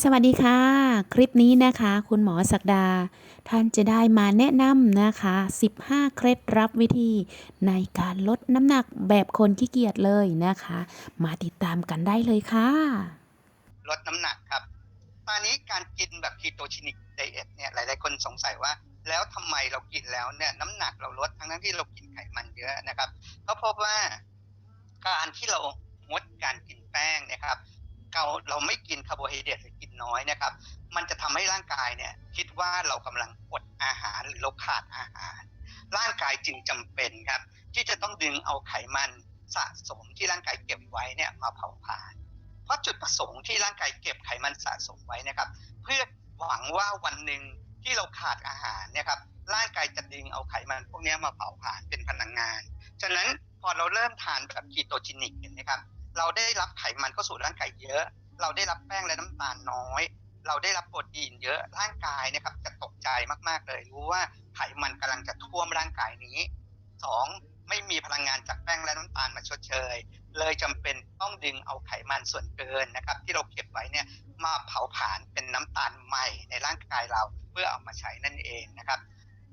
สวัสดีค่ะ คลิปนี้นะคะ คุณหมอศักดา ท่านจะได้มาแนะนำนะคะ 15 เคล็ดลับวิธีในการลดน้ำหนักแบบคนขี้เกียจเลยนะคะ มาติดตามกันได้เลยค่ะ ลดน้ำหนักครับ ตอนนี้การกินแบบคีโตชินิกไดเอทเนี่ยหลาย ๆ คนสงสัยว่า แล้วทำไมเรากินแล้วเนี่ยน้ำหนักเราลดทั้งทั้งที่เรากินไขมันเยอะนะครับ ก็พบว่าการที่เรางดการกินแป้งนะครับ เราเราไม่กินคาร์โบไฮเดรตหรือกินน้อยนะครับ มันจะทำให้ร่างกายเนี่ยคิดว่าเรากำลังอดอาหารหรือเราขาดอาหาร ร่างกายจึงจำเป็นครับ ที่จะต้องดึงเอาไขมันสะสมที่ร่างกายเก็บไว้เนี่ยมาเผาผลาญเพราะจุดประสงค์ที่ร่างกายเก็บไขมันสะสมไว้นะครับ เพื่อหวังว่าวันหนึ่งที่เราขาดอาหารเนี่ยครับร่างกายจะดึงเอาไขมันพวกนี้มาเผาผลาญเป็นพลังงาน ฉะนั้นพอเราเริ่มทานแบบคีโตจินิกเห็นไหมครับ เราได้รับไขมันเข้าสู่ร่างกายเยอะ เราได้รับแป้งและน้ำตาลน้อย เราได้รับโปรตีนเยอะร่างกายนะครับจะตกใจมากๆเลย รู้ว่าไขมันกำลังจะท่วมร่างกายนี้สองไม่มีพลังงานจากแป้งและน้ำตาลมาชดเชย เลยจำเป็นต้องดึงเอาไขมันส่วนเกินนะครับ ที่เราเก็บไว้เนี่ยมาเผาผลาญเป็นน้ำตาลใหม่ในร่างกายเราเพื่อเอามาใช้นั่นเองนะครับ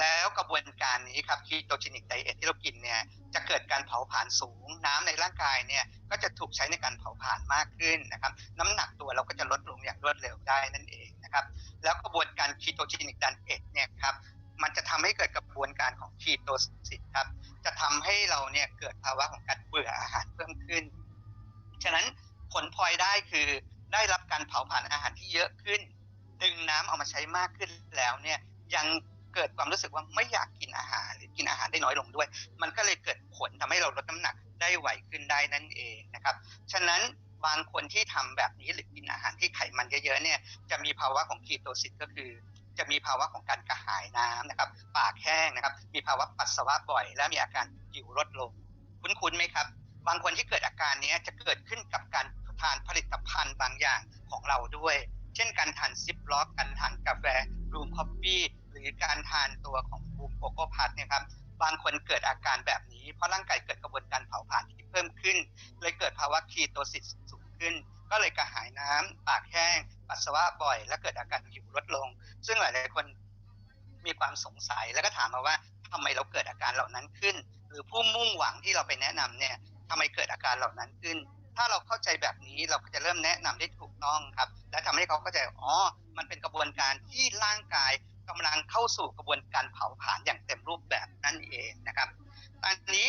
แล้วกระบวนการนี้ครับคีโตจินิกไดเอทที่เรากินเนี่ย จะเกิดการเผาผลาญสูง น้ำในร่างกายเนี่ยก็จะถูกใช้ในการเผาผลาญมากขึ้นนะครับ น้ำหนักตัวเราก็จะลดลงอย่างรวดเร็วได้นั่นเองนะครับ แล้วกระบวนการคีโตจินิกไดเอทเนี่ยครับมันจะทำให้เกิดกระบวนการของคีโตซิสครับ จะทำให้เราเนี่ยเกิดภาวะของการเบื่ออาหารเพิ่มขึ้น ฉะนั้นผลพลอยได้คือได้รับการเผาผลาญอาหารที่เยอะขึ้น ดึงน้ำเอามาใช้มากขึ้นแล้วเนี่ยยัง เกิดความรู้สึกว่าไม่อยากกินอาหารหรือกินอาหารได้น้อยลงด้วย มันก็เลยเกิดผลทำให้เราลดน้ำหนักได้ไวขึ้นได้นั่นเองนะครับฉะนั้นบางคนที่ทำแบบนี้หรือกินอาหารที่ไขมันเยอะๆเนี่ยจะมีภาวะของคีโตซิสก็คือ จะมีภาวะของการกระหายน้ำนะครับ ปากแห้งนะครับ มีภาวะปัสสาวะบ่อย และมีอาการหิวลดลง คุ้นๆไหมครับ บางคนที่เกิดอาการนี้จะเกิดขึ้นกับการทานผลิตภัณฑ์บางอย่างของเราด้วย เช่นการทานซิปล็อกการทานกาแฟรูมคอฟฟี่ หรือการทานตัวของบูมโกโก้พัทเนี่ยครับบางคนเกิดอาการแบบนี้ เพราะร่างกายเกิดกระบวนการเผาผลาญที่เพิ่มขึ้น เลยเกิดภาวะคีโตซิสสูงขึ้น ก็เลยกระหายน้ำปากแห้ง ปัสสาวะบ่อย และเกิดอาการหิวลดลง ซึ่งหลายๆคนมีความสงสัยแล้วก็ถามมาว่าทำไมเราเกิดอาการเหล่านั้นขึ้น หรือผู้มุ่งหวังที่เราไปแนะนำเนี่ยทำไมเกิดอาการเหล่านั้นขึ้น ถ้าเราเข้าใจแบบนี้เราก็จะเริ่มแนะนำได้ถูกต้องครับ และทำให้เขาเข้าใจอ๋อมันเป็นกระบวนการที่ร่างกาย กำลังเข้าสู่กระบวนการเผาผลาญอย่างเต็มรูปแบบนั่นเองนะครับตอนนี้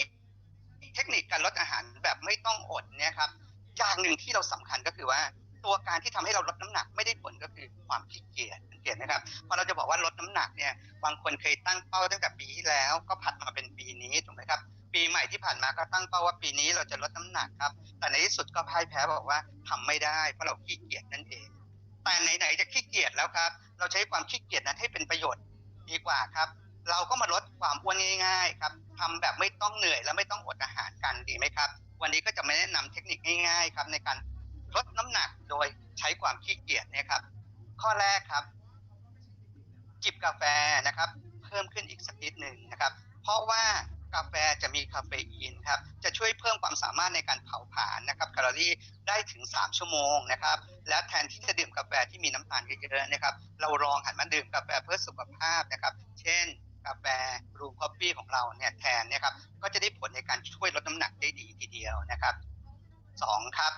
เทคนิคการลดอาหารแบบไม่ต้องอดเนี่ยครับอย่างหนึ่งที่เราสำคัญก็คือว่าตัวการที่ทำให้เราลดน้ำหนักไม่ได้ผลก็คือความขี้เกียจสังเกตนะครับพอเราจะบอกว่าลดน้ำหนักเนี่ยบางคนเคยตั้งเป้าตั้งแต่ปีที่แล้ว ก็ผัดมาเป็นปีนี้ถูกไหมครับปีใหม่ที่ผ่านมาก็ตั้งเป้าว่าปีนี้เราจะลดน้ำหนักครับแต่ในที่สุดก็พ่ายแพ้บอกว่าทำไม่ได้เพราะเราขี้เกียจนั่น แต่ไหนๆจะขี้เกียจแล้วครับ เราใช้ความขี้เกียจนั้นให้เป็นประโยชน์ดีกว่าครับ เราก็มาลดความอ้วนง่ายๆครับทำแบบไม่ต้องเหนื่อยและไม่ต้องอดอาหารกันดีไหมครับ วันนี้ก็จะมาแนะนำเทคนิคง่ายๆครับในการลดน้ำหนักโดยใช้ความขี้เกียจนี่ยครับ ข้อแรกครับ จิบกาแฟนะครับ เพิ่มขึ้นอีกสักนิดหนึ่งนะครับ เพราะว่ากาแฟจะมีคาเฟอีนครับจะช่วยเพิ่มความสามารถในการเผาผลาญนะครับ ลอรี่ได้ถึง 3 ชั่วโมงนะครับ และแทนที่จะดื่มกาแฟที่มีน้ำตาลเยอะๆนะครับ เราลองหันมาดื่มกาแฟเพื่อสุขภาพนะครับ เช่นกาแฟรูมคอฟฟี่ของเราเนี่ยแทนเนี่ยครับก็จะได้ผลในการช่วยลดน้ำหนักได้ดีทีเดียวนะครับสองครับ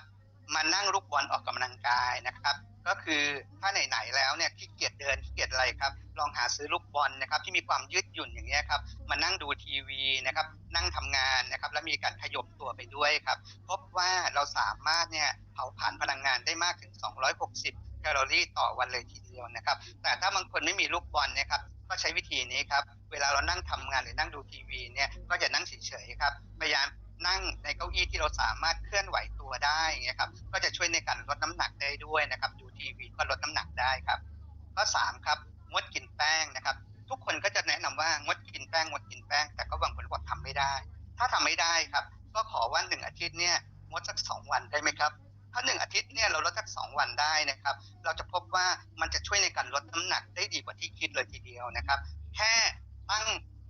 มานั่งลุกบอลออกกำลังกายนะครับ ก็คือถ้าไหนๆแล้วเนี่ยขี้เกียจเดินขี้เกียจอะไรครับ ลองหาซื้อลูกบอลนะครับ ที่มีความยืดหยุ่นอย่างเงี้ยครับมานั่งดูทีวีนะครับ นั่งทำงานนะครับ แล้วมีการขยบตัวไปด้วยครับ พบว่าเราสามารถเนี่ยเผาผลาญพลังงานได้มากถึง 260 แคลอรี่ต่อวันเลยทีเดียวนะครับ แต่ถ้าบางคนไม่มีลูกบอลนี่ยครับก็ใช้วิธีนี้ครับ เวลาเรานั่งทำงานหรือนั่งดูทีวีเนี่ยก็จะนั่งเฉยๆครับพยายาม นั่งในเก้าอี้ที่เราสามารถเคลื่อนไหวตัวได้เงี้ยครับก็จะช่วยในการลดน้ำหนักได้ด้วยนะครับดูทีวีก็ลดน้ำหนักได้ครับข้อสามครับงดกินแป้งนะครับ ทุกคนก็จะแนะนำว่างดกินแป้งงดกินแป้ง แต่ก็บางคนบอกทำไม่ได้ ถ้าทำไม่ได้ครับ ก็ขอว่าหนึ่งอาทิตย์เนี่ยงดสักสองวันได้ไหมครับถ้าหนึ่งอาทิตย์เนี่ยเราลดสักสองวันได้นะครับ เราจะพบว่ามันจะช่วยในการลดน้ำหนักได้ดีกว่าที่คิดเลยทีเดียวนะครับ แค่ตั้ง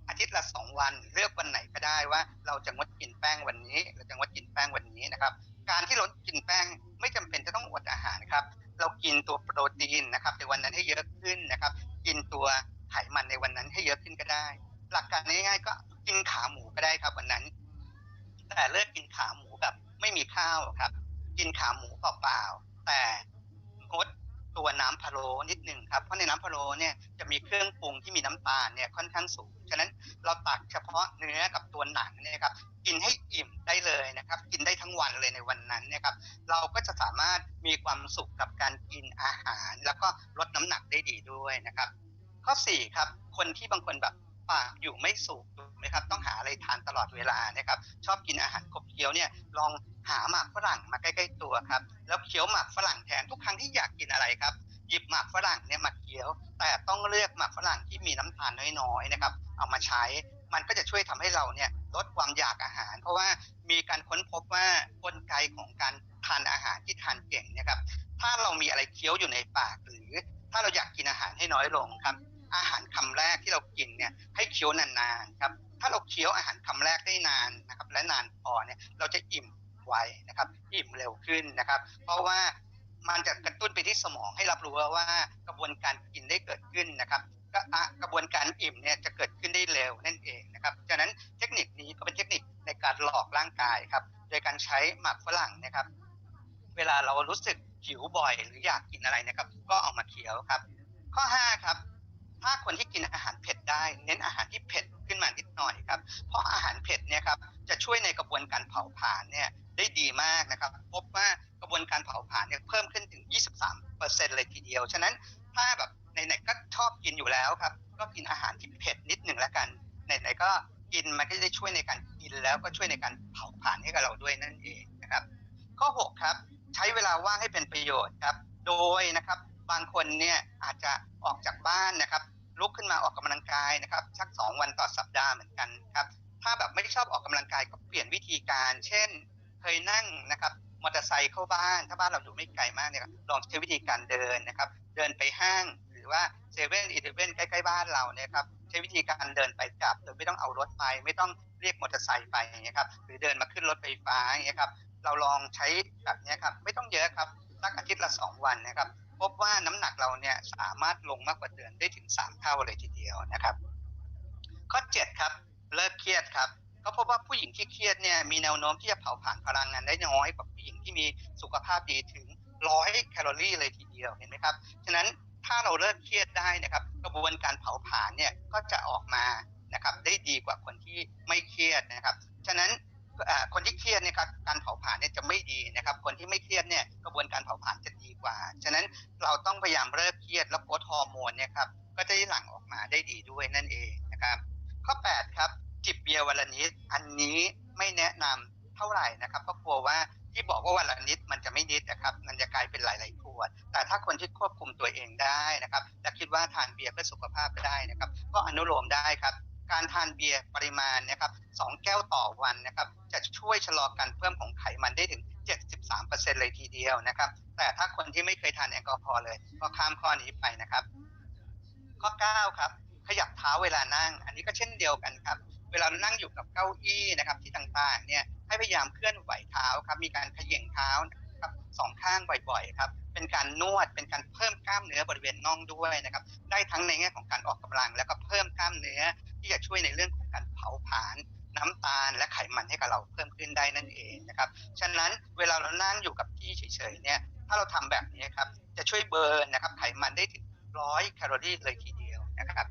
อาทิตย์ละสองวันเลือกวันไหนก็ได้ว่า เราจะงดกินแป้งวันนี้เราจะงดกินแป้งวันนี้นะครับ การที่ลดกินแป้งไม่จำเป็นจะต้องอดอาหารครับ เรากินตัวโปรตีนนะครับในวันนั้นให้เยอะขึ้นนะครับ กินตัวไขมันในวันนั้นให้เยอะขึ้นก็ได้ หลักการง่ายๆก็กินขาหมูก็ได้ครับวันนั้น แต่เลิกกินขาหมูแบบไม่มีข้าวครับ กินขาหมูเปล่าๆแต่งด ตัวน้ำพะโล้นิดหนึ่งครับ เพราะในน้ำพะโล้เนี่ยจะมีเครื่องปรุงที่มีน้ำตาลเนี่ยค่อนข้างสูง ฉะนั้นเราตักเฉพาะเนื้อกับตัวหนังเนี่ยครับกินให้อิ่มได้เลยนะครับ กินได้ทั้งวันเลยในวันนั้นเนี่ยครับ เราก็จะสามารถมีความสุขกับการกินอาหาร แล้วก็ลดน้ำหนักได้ดีด้วยนะครับ ข้อสี่ครับคนที่บางคนแบบ ปากอยู่ไม่สุขถูกไหมครับ ต้องหาอะไรทานตลอดเวลานะครับ ชอบกินอาหารขบเคี้ยวเนี่ยลองหาหมากฝรั่งมาใกล้ๆตัวครับ แล้วเคี้ยวหมากฝรั่งแทนทุกครั้งที่อยากกินอะไรครับหยิบหมากฝรั่งเนี่ยมาเคี้ยว แต่ต้องเลือกหมากฝรั่งที่มีน้ำตาลน้อยๆนะครับ เอามาใช้มันก็จะช่วยทำให้เราเนี่ยลดความอยากอาหาร เพราะว่ามีการค้นพบว่ากลไกของการทานอาหารที่ทานเก่งเนะครับ ถ้าเรามีอะไรเคี้ยวอยู่ในปากหรือถ้าเราอยากกินอาหารให้น้อยลงครับ อาหารคำแรกที่เรากินเนี่ยให้เคี้ยวนานๆครับถ้าเราเคี้ยวอาหารคำแรกได้นานนะครับและนานพอเนี่ยเราจะอิ่มไวนะครับอิ่มเร็วขึ้นนะครับ เพราะว่ามันจะกระตุ้นไปที่สมองให้รับรู้ว่ากระบวนการกินได้เกิดขึ้นนะครับก็กระบวนการอิ่มเนี่ยจะเกิดขึ้นได้เร็วนั่นเองนะครับฉะนั้นเทคนิคนี้ก็เป็นเทคนิคในการหลอกร่างกายครับโดยการใช้หมากฝรั่งนะครับ เวลาเรารู้สึกหิวบ่อยหรืออยากกินอะไรนะครับ ก็เอามาเคี้ยวครับ ข้อห้าครับ ถ้าคนที่กินอาหารเผ็ดได้ เน้นอาหารที่เผ็ดขึ้นมานิดหน่อยครับ เพราะอาหารเผ็ดเนี่ยครับจะช่วยในกระบวนการเผาผลาญเนี่ยได้ดีมากนะครับพบว่ากระบวนการเผาผลาญเนี่ยเพิ่มขึ้นถึง 23เปอร์เซ็นต์เลยทีเดียว ฉะนั้นถ้าแบบไหนๆก็ชอบกินอยู่แล้วครับ ก็กินอาหารที่เผ็ดนิดหนึ่งแล้วกันไหนๆก็กินมันก็จะได้ช่วยในการกินแล้วก็ช่วยในการเผาผลาญให้กับเราด้วยนั่นเองนะครับ ข้อ 6 ครับ ใช้เวลาว่างให้เป็นประโยชน์ครับ โดยนะครับ บางคนเนี่ยอาจจะออกจากบ้านนะครับ ลุกขึ้นมาออกกำลังกายนะครับสัก 2 วันต่อสัปดาห์เหมือนกันครับถ้าแบบไม่ได้ชอบออกกำลังกายก็เปลี่ยนวิธีการ เช่น เคยนั่งนะครับมอเตอร์ไซค์เข้าบ้าน ถ้าบ้านเราอยู่ไม่ไกลมากเนี่ยลองใช้วิธีการเดินนะครับ เดินไปห้างหรือว่าเซเว่นอีเลฟเว่นใกล้ๆบ้านเราเนี่ยครับใช้วิธีการเดินไปกลับโดยไม่ต้องเอารถไป ไม่ต้องเรียกมอเตอร์ไซค์ไปอย่างเงี้ยครับหรือเดินมาขึ้นรถไฟฟ้าอย่างเงี้ยครับเราลองใช้แบบเนี้ยครับไม่ต้องเยอะครับสักอาทิตย์ละสองวันนะครับ พบว่าน้ำหนักเราเนี่ยสามารถลงมากกว่าเดือนได้ถึงสามเท่าเลยทีเดียวนะครับ ข้อเจ็ดครับ เลิกเครียดครับเขาพบว่าผู้หญิงที่เครียดเนี่ยมีแนวโน้มที่จะเผาผลาญพลังงานได้น้อยกว่าผู้หญิงที่มีสุขภาพดีถึงร้อยแคลอรี่เลยทีเดียวเห็นไหมครับฉะนั้นถ้าเราเลิกเครียดได้นะครับ กระบวนการเผาผลาญเนี่ยก็จะออกมานะครับได้ดีกว่าคนที่ไม่เครียดนะครับ ฉะนั้น คนที่เครียดเนี่ยครับการเผาผลาญเนี่ยจะไม่ดีนะครับ คนที่ไม่เครียดเนี่ยกระบวนการเผาผลาญจะดีกว่า ฉะนั้นเราต้องพยายามเลิกเครียดแล้วโกรทฮอร์โมนเนี่ยครับก็จะได้หลั่งออกมาได้ดีด้วยนั่นเองนะครับ ข้อ 8 ครับ จิบเบียร์วันละนิดอันนี้ไม่แนะนำเท่าไหร่นะครับเพราะกลัวว่าที่บอกว่าวันละนิดมันจะไม่นิดนะครับ มันจะกลายเป็นหลายๆขวด แต่ถ้าคนที่ควบคุมตัวเองได้นะครับและคิดว่าทานเบียร์เพื่อสุขภาพได้นะครับ ก็อนุโลมได้ครับ การทานเบียร์ปริมาณนะครับสองแก้วต่อวันนะครับจะช่วยชะลอการเพิ่มของไขมันได้ถึง 73%เลยทีเดียวนะครับแต่ถ้าคนที่ไม่เคยทานแอลกอฮอล์เลย ก็ข้ามข้อนี้ไปนะครับ ข้อ 9 ครับขยับเท้าเวลานั่ง อันนี้ก็เช่นเดียวกันครับ เวลานั่งอยู่กับเก้าอี้นะครับที่ต่างๆเนี่ยให้พยายามเคลื่อนไหวเท้าครับมีการเขย่งเท้าครับสองข้างบ่อยๆครับเป็นการนวดเป็นการเพิ่มกล้ามเนื้อบริเวณน่องด้วยนะครับได้ทั้งในแง่ของการออกกำลัง แล้วก็เพิ่มกล้ามเนื้อ ที่จะช่วยในเรื่องของการเผาผลาญน้ำตาลและไขมันให้กับเราเพิ่มขึ้นได้นั่นเองนะครับฉะนั้นเวลาเรานั่งอยู่กับที่เฉยๆเนี่ยถ้าเราทำแบบนี้ครับจะช่วยเบิร์นนะครับไขมันได้ถึงร้อยแคลอรี่เลยทีเดียวนะครับ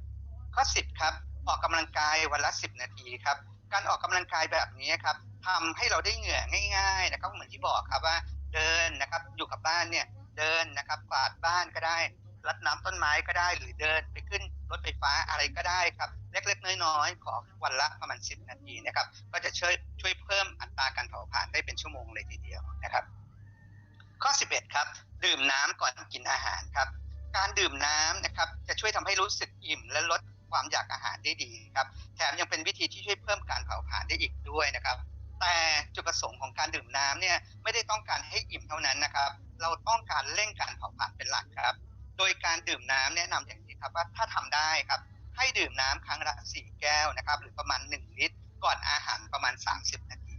ข้อ 10ครับออกกำลังกายวันละ 10 นาทีครับการออกกำลังกายแบบนี้ครับทำให้เราได้เหงื่อง่ายๆนะครับเหมือนที่บอกครับว่าเดินนะครับอยู่กับบ้านเนี่ยเดินนะครับกวาดบ้านก็ได้รัดน้ำต้นไม้ก็ได้หรือเดินไปขึ้น รถไฟฟ้าอะไรก็ได้ครับ เล็กๆ น้อยๆ ขอวันละประมาณ 10 นาทีนะครับ ก็จะช่วยช่วยเพิ่มอัตราการเผาผลาญได้เป็นชั่วโมงเลยทีเดียวนะครับ ข้อ 11 ครับ ดื่มน้ำก่อนกินอาหารครับ การดื่มน้ำนะครับจะช่วยทำให้รู้สึกอิ่มและลดความอยากอาหารได้ดีครับ แถมยังเป็นวิธีที่ช่วยเพิ่มการเผาผลาญได้อีกด้วยนะครับ แต่จุดประสงค์ของการดื่มน้ำเนี่ยไม่ได้ต้องการให้อิ่มเท่านั้นนะครับ เราต้องการเร่งการเผาผลาญเป็นหลักครับ โดยการดื่มน้ำแนะนำอย่าง ครับว่าถ้าทำได้ครับ ให้ดื่มน้ำครั้งละ4แก้วนะครับ หรือประมาณ 1 ลิตร ก่อนอาหารประมาณ 30 นาที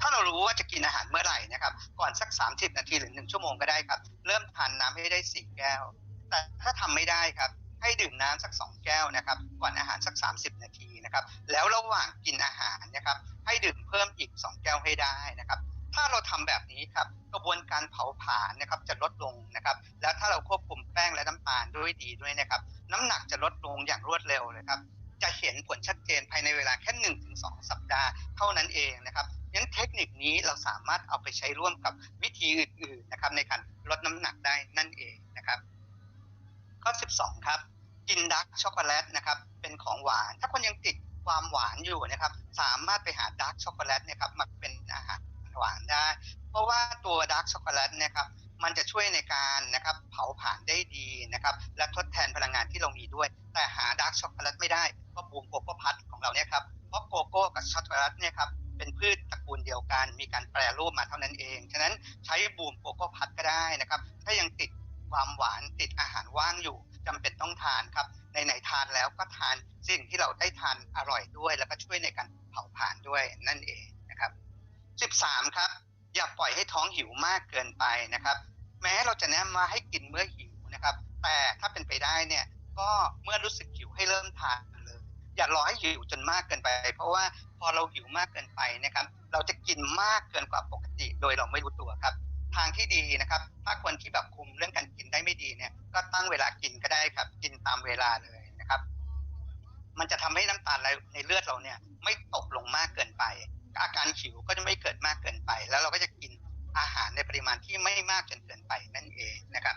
ถ้าเรารู้ว่าจะกินอาหารเมื่อไหร่นะครับ ก่อนสัก 30 นาทีหรือ 1 ชั่วโมงก็ได้ครับ เริ่มทานน้ำให้ได้ 4 แก้ว แต่ถ้าทำไม่ได้ครับให้ดื่มน้ำสัก 2 แก้วนะครับ ก่อนอาหารสัก 30 นาทีนะครับ แล้วระหว่างกินอาหารนะครับ ให้ดื่มเพิ่มอีก 2 แก้วให้ได้นะครับ ถ้าเราทำแบบนี้ครับกระบวนการเผาผลาญนะครับจะลดลงนะครับ แล้วถ้าเราควบคุมแป้งและน้ำตาลด้วยดีด้วยนะครับ น้ำหนักจะลดลงอย่างรวดเร็วเลยครับ จะเห็นผลชัดเจนภายในเวลาแค่1นถึงสสัปดาห์เท่านั้นเองนะครับงั้นเทคนิคนี้เราสามารถเอาไปใช้ร่วมกับวิธีอื่นๆนะครับในการลดน้ำหนักได้นั่นเองนะครับ ข้อ 12 ครับ กินดาร์กช็อกโกแลตนะครับเป็นของหวาน ถ้าคนยังติดความหวานอยู่นะครับ สามารถไปหาดาร์กช็อกโกแลตนะครับมาเป็นอาหาร หวานได้ เพราะว่าตัวดาร์กช็อกโกแลตนี่ยครับมันจะช่วยในการนะครับเผาผลาญได้ดีนะครับและทดแทนพลังงานที่เรามีด้วย แต่หาดาร์กช็อกโกแลตไม่ได้ก็บูมโกโก้พัทของเราเนี่ยครับเพราะโกโก้กับช็อกโกแลตเนี่ยครับเป็นพืชตระกูลเดียวกัน มีการแปรรูปมาเท่านั้นเอง ฉะนั้นใช้บูมโกโก้พัทก็ได้นะครับถ้ายังติดความหวานติดอาหารว่างอยู่จำเป็นต้องทานครับในไหนๆทานแล้วก็ทานสิ่งที่เราได้ทานอร่อยด้วย แล้วก็ช่วยในการเผาผลาญด้วยนั่นเอง 13 ครับ อย่าปล่อยให้ท้องหิวมากเกินไปนะครับ แม้เราจะแนะนำว่าให้กินเมื่อหิวนะครับ แต่ถ้าเป็นไปได้เนี่ยก็เมื่อรู้สึกหิวให้เริ่มทานเลยอย่ารอให้หิวจนมากเกินไป เพราะว่าพอเราหิวมากเกินไปนะครับ เราจะกินมากเกินกว่าปกติ โดยเราไม่รู้ตัวครับ ทางที่ดีนะครับ ถ้าคนที่แบบคุมเรื่องการกินได้ไม่ดีเนี่ย ก็ตั้งเวลากินก็ได้ครับ กินตามเวลาเลยนะครับ มันจะทำให้น้ำตาลในเลือดเราเนี่ย ไม่ตกลงมากเกินไป อาการหิวก็จะไม่เกิดมากเกินไป แล้วเราก็จะกินอาหารในปริมาณที่ไม่มากจนเกินไปนั่นเองนะครับ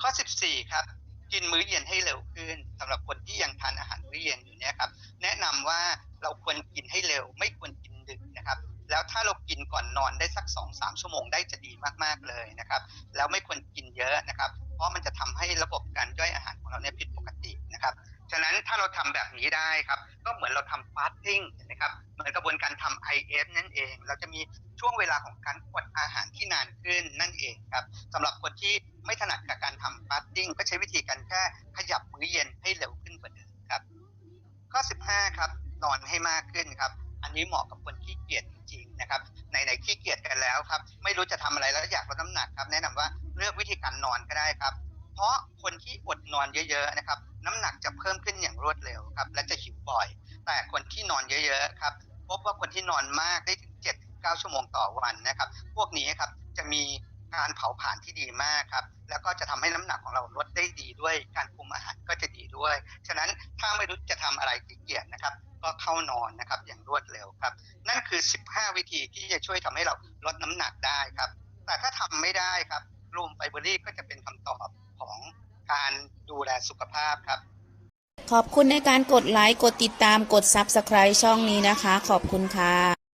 ข้อ 14 ครับ กินมื้อเย็นให้เร็วขึ้นสำหรับคนที่ยังทานอาหารมื้อเย็นอยู่เนี่ยครับแนะนำว่าเราควรกินให้เร็ว ไม่ควรกินดึกนะครับ แล้วถ้าเรากินก่อนนอนได้สัก2-3ชั่วโมงได้จะดีมากๆเลยนะครับ แล้วไม่ควรกินเยอะนะครับ เพราะมันจะทำให้ระบบการย่อยอาหารของเราเนี่ยผิดปกตินะครับฉะนั้นถ้าเราทำแบบนี้ได้ครับ ก็เหมือนเราทำฟาสติ้ง นะครับเหมือนกระบวนการทำ IF นั่นเอง เราจะมีช่วงเวลาของการอดอาหารที่นานขึ้นนั่นเองครับสำหรับคนที่ไม่ถนัดกับการทำฟาสติ้งก็ใช้วิธีการแค่ขยับมื้อเย็นให้เร็วขึ้นกว่าเดิมครับข้อ 15 ครับนอนให้มากขึ้นครับอันนี้เหมาะกับคนขี้เกียจจริงๆนะครับในในๆขี้เกียจกันแล้วครับไม่รู้จะทำอะไรแล้วอยากลดน้ำหนักครับแนะนำว่าเลือกวิธีการนอนก็ได้ครับ เพราะคนที่อดนอนเยอะๆนะครับน้ำหนักจะเพิ่มขึ้นอย่างรวดเร็วครับและจะหิวบ่อย แต่คนที่นอนเยอะๆครับพบว่าคนที่นอนมากได้ถึง7 9ชั่วโมงต่อวันนะครับ พวกนี้ครับจะมีการเผาผลาญที่ดีมากครับ แล้วก็จะทำให้น้ำหนักของเราลดได้ดีด้วย การคุมอาหารก็จะดีด้วย ฉะนั้นถ้าไม่รู้จะทำอะไรที่เกียจนะครับ ก็เข้านอนนะครับอย่างรวดเร็วครับ นั่นคือ 15 วิธีที่จะช่วยทำให้เราลดน้ำหนักได้ครับ แต่ถ้าทำไม่ได้ครับรูมไฟเบอรี่ก็จะเป็นคำตอบของการดูแลสุขภาพครับ ขอบคุณในการกดไลค์ กดติดตาม กด Subscribe ช่องนี้นะคะ ขอบคุณค่ะ